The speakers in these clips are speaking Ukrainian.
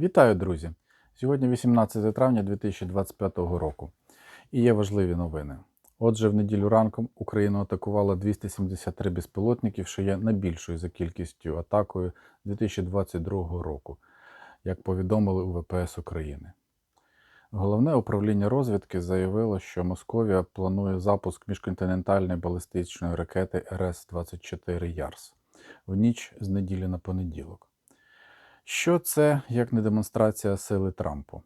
Вітаю, друзі! Сьогодні 18 травня 2025 року. І є важливі новини. Отже, в неділю ранком Україну атакувало 273 безпілотників, що є найбільшою за кількістю атакою 2022 року, як повідомили у ВПС України. Головне управління розвідки заявило, що Московія планує запуск міжконтинентальної балістичної ракети РС-24 Ярс в ніч з неділі на понеділок. Що це як не демонстрація сили Трампу?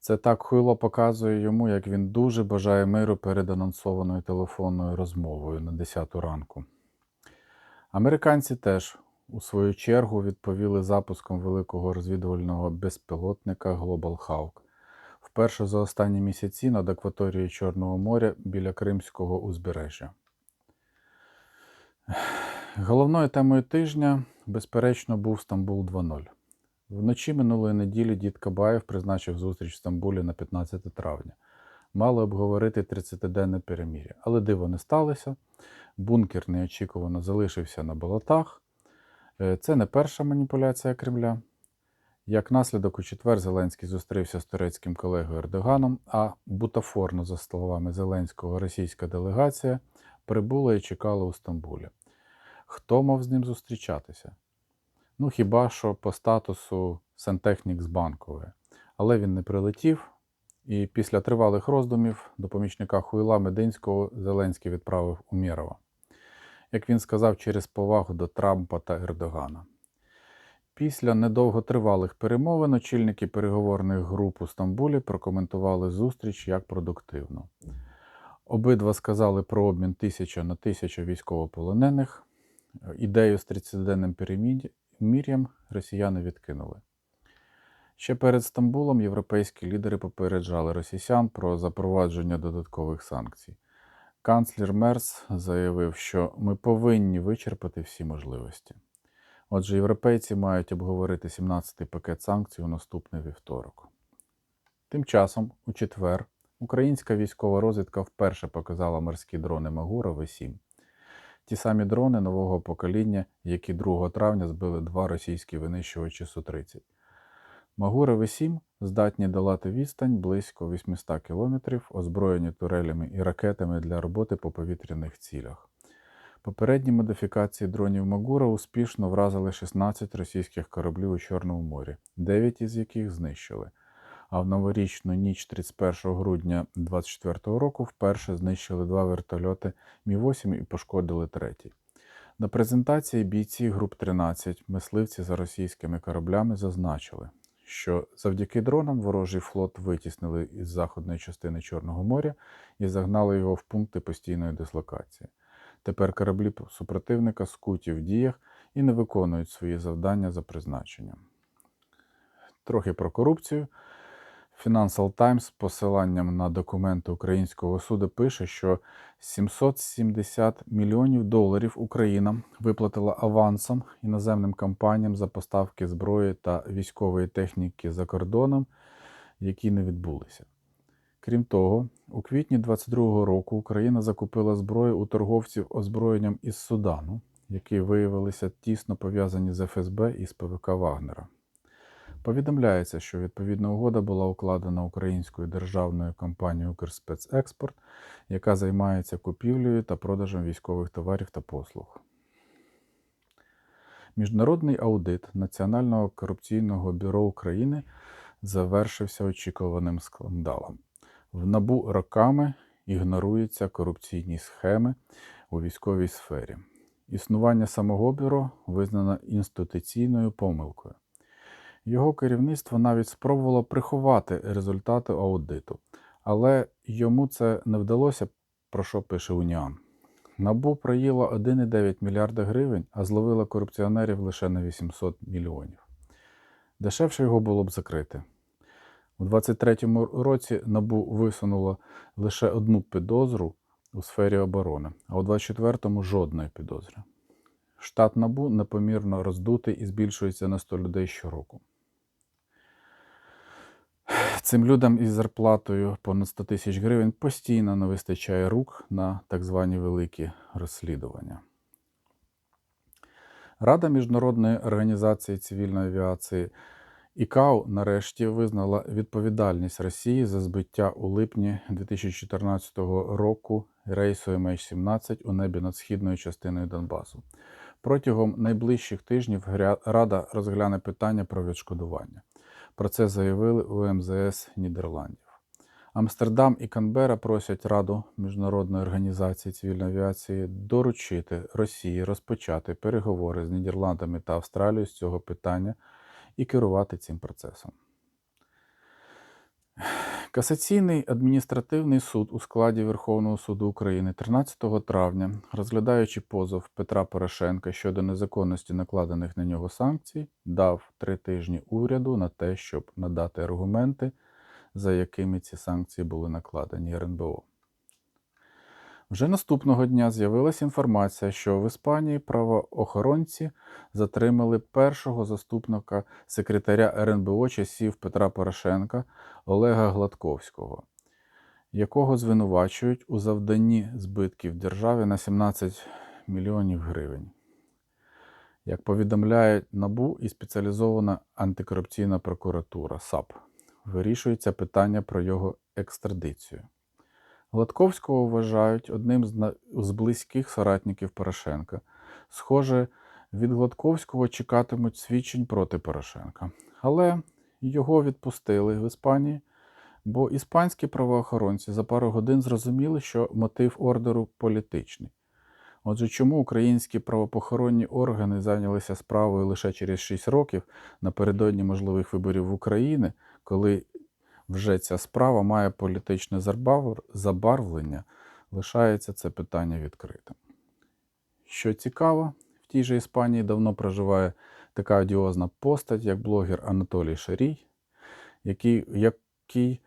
Це так хуйло показує йому, як він дуже бажає миру перед анонсованою телефонною розмовою на 10 ранку. Американці теж у свою чергу відповіли запуском великого розвідувального безпілотника Global Hawk. Вперше за останні місяці над акваторією Чорного моря біля Кримського узбережжя. Головною темою тижня, безперечно, був Стамбул 2.0. Вночі минулої неділі дід Кабаєв призначив зустріч в Стамбулі на 15 травня. Мали обговорити 30-денне перемір'я, але диво не сталося. Бункер неочікувано залишився на болотах. Е, Це не перша маніпуляція Кремля. Як наслідок, у четвер Зеленський зустрівся з турецьким колегою Ердоганом, а бутафорно, за словами Зеленського, російська делегація прибула і чекала у Стамбулі. Хто мав з ним зустрічатися? Ну, хіба що по статусу сантехнік з банкової. Але він не прилетів, і після тривалих роздумів до помічника Хуйла Мединського Зеленський відправив Умєрова. Як він сказав, через повагу до Трампа та Ердогана. Після недовготривалих перемовин очільники переговорних груп у Стамбулі прокоментували зустріч як продуктивну. Обидва сказали про обмін тисяча на тисячу військовополонених. Ідею з 30-денним перемір'ям росіяни відкинули. Ще перед Стамбулом європейські лідери попереджали росіян про запровадження додаткових санкцій. Канцлер Мерс заявив, що ми повинні вичерпати всі можливості. Отже, європейці мають обговорити 17-й пакет санкцій у наступний вівторок. Тим часом, у четвер, українська військова розвідка вперше показала морські дрони Магура В-7. Ті самі дрони нового покоління, які 2 травня збили два російські винищувачі Су-30. Магури В-7 здатні долати відстань близько 800 км, озброєні турелями і ракетами для роботи по повітряних цілях. Попередні модифікації дронів Магура успішно вразили 16 російських кораблів у Чорному морі, 9 із яких знищили. А в новорічну ніч 31 грудня 2024 року вперше знищили два вертольоти Мі-8 і пошкодили третій. На презентації бійці груп 13, мисливці за російськими кораблями, зазначили, що завдяки дронам ворожий флот витіснили із заходної частини Чорного моря і загнали його в пункти постійної дислокації. Тепер кораблі супротивника скуті в діях і не виконують свої завдання за призначенням. Трохи про корупцію. Financial Times з посиланням на документи українського суду пише, що 770 мільйонів доларів Україна виплатила авансом іноземним компаніям за поставки зброї та військової техніки за кордоном, які не відбулися. Крім того, у квітні 2022 року Україна закупила зброю у торговців озброєнням із Судану, які виявилися тісно пов'язані з ФСБ і з ПВК Вагнера. Повідомляється, що відповідна угода була укладена українською державною компанією Укрспецекспорт, яка займається купівлею та продажем військових товарів та послуг. Міжнародний аудит Національного корупційного бюро України завершився очікуваним скандалом. В набу роками ігноруються корупційні схеми у військовій сфері. Існування самого бюро визнано інституційною помилкою. Його керівництво навіть спробувало приховати результати аудиту, але йому це не вдалося, про що пише Уніан. Набу проїло 1,9 мільярда гривень, а зловила корупціонерів лише на 800 мільйонів. Дешевше його було б закрити. У 2023 році Набу висунуло лише одну підозру у сфері оборони, а у 2024 жодної підозри. Штат Набу непомірно роздутий і збільшується на 100 людей щороку. Цим людям із зарплатою понад 100 тисяч гривень постійно не вистачає рук на так звані великі розслідування. Рада Міжнародної організації цивільної авіації ІКАО нарешті визнала відповідальність Росії за збиття у липні 2014 року рейсу MH17 у небі над східною частиною Донбасу. Протягом найближчих тижнів Рада розгляне питання про відшкодування. Про це заявили у МЗС Нідерландів. Амстердам і Канбера просять Раду Міжнародної організації цивільної авіації доручити Росії розпочати переговори з Нідерландами та Австралією з цього питання і керувати цим процесом. Касаційний адміністративний суд у складі Верховного суду України 13 травня, розглядаючи позов Петра Порошенка щодо незаконності накладених на нього санкцій, дав три тижні уряду на те, щоб надати аргументи, за якими ці санкції були накладені РНБО. Вже наступного дня з'явилася інформація, що в Іспанії правоохоронці затримали першого заступника секретаря РНБО часів Петра Порошенка Олега Гладковського, якого звинувачують у завданні збитків державі на 17 мільйонів гривень. Як повідомляє НАБУ і спеціалізована антикорупційна прокуратура САП, вирішується питання про його екстрадицію. Гладковського вважають одним з, близьких соратників Порошенка. Схоже, від Гладковського чекатимуть свідчень проти Порошенка. Але його відпустили в Іспанії, бо іспанські правоохоронці за пару годин зрозуміли, що мотив ордеру політичний. Отже, чому українські правоохоронні органи зайнялися справою лише через 6 років напередодні можливих виборів в Україні, коли вже ця справа має політичне забарвлення, лишається це питання відкритим. Що цікаво, в тій же Іспанії давно проживає така одіозна постать, як блогер Анатолій Шарій, який, який,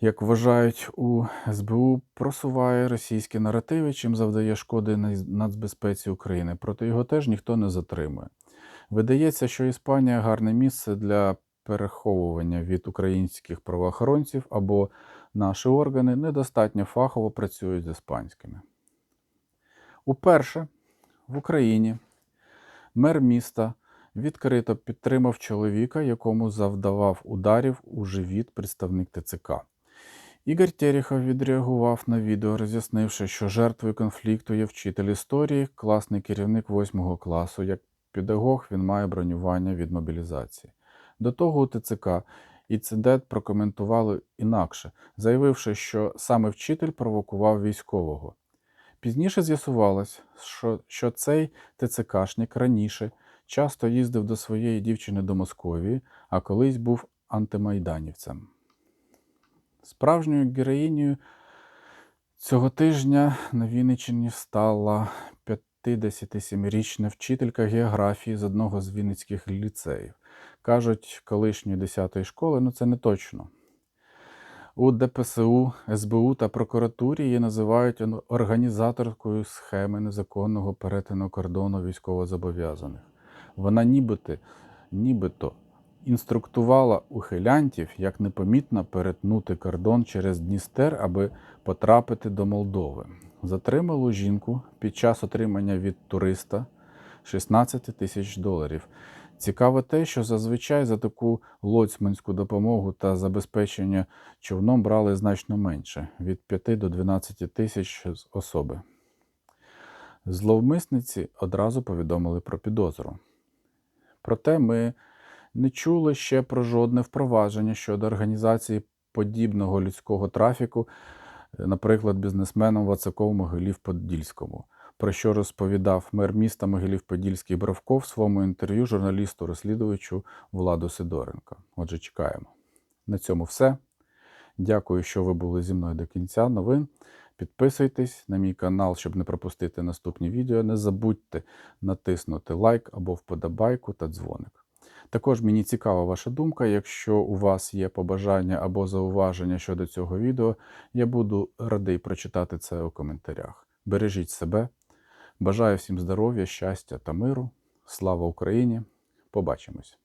як вважають у СБУ, просуває російські наративи, чим завдає шкоди нацбезпеці України. Проте його теж ніхто не затримує. Видається, що Іспанія гарне місце для переховування від українських правоохоронців або наші органи недостатньо фахово працюють з іспанськими. Уперше в Україні мер міста відкрито підтримав чоловіка, якому завдавав ударів у живіт представник ТЦК. Ігор Терехов відреагував на відео, роз'яснивши, що жертвою конфлікту є вчитель історії, класний керівник 8 класу. Як педагог він має бронювання від мобілізації. До того у ТЦК інцидент прокоментували інакше, заявивши, що саме вчитель провокував військового. Пізніше з'ясувалось, що, що цей ТЦКшник раніше часто їздив до своєї дівчини до Московії, а колись був антимайданівцем. Справжньою героїнею цього тижня на Вінниччині стала 57-річна вчителька географії з одного з вінницьких ліцеїв. Кажуть, колишньої 10-ї школи, ну це не точно. У ДПСУ, СБУ та прокуратурі її називають організаторкою схеми незаконного перетину кордону військовозобов'язаних. Вона нібито, нібито інструктувала ухилянтів, як непомітно перетнути кордон через Дністер, аби потрапити до Молдови. Затрималу жінку під час отримання від туриста 16 тисяч доларів. Цікаво те, що зазвичай за таку лоцманську допомогу та забезпечення човном брали значно менше від 5 до 12 тисяч особи. Зловмисниці одразу повідомили про підозру. Проте ми не чули ще про жодне впровадження щодо організації подібного людського трафіку, наприклад, бізнесменом Вацаком Могилів-Подільському, про що розповідав мер міста Могилів-Подільський Бровков в своєму інтерв'ю журналісту-розслідувачу Владу Сидоренко. Отже, чекаємо. На цьому все. Дякую, що ви були зі мною до кінця новин. Підписуйтесь на мій канал, щоб не пропустити наступні відео. Не забудьте натиснути лайк або вподобайку та дзвоник. Також мені цікава ваша думка. Якщо у вас є побажання або зауваження щодо цього відео, я буду радий прочитати це у коментарях. Бережіть себе. Бажаю всім здоров'я, щастя та миру. Слава Україні! Побачимось!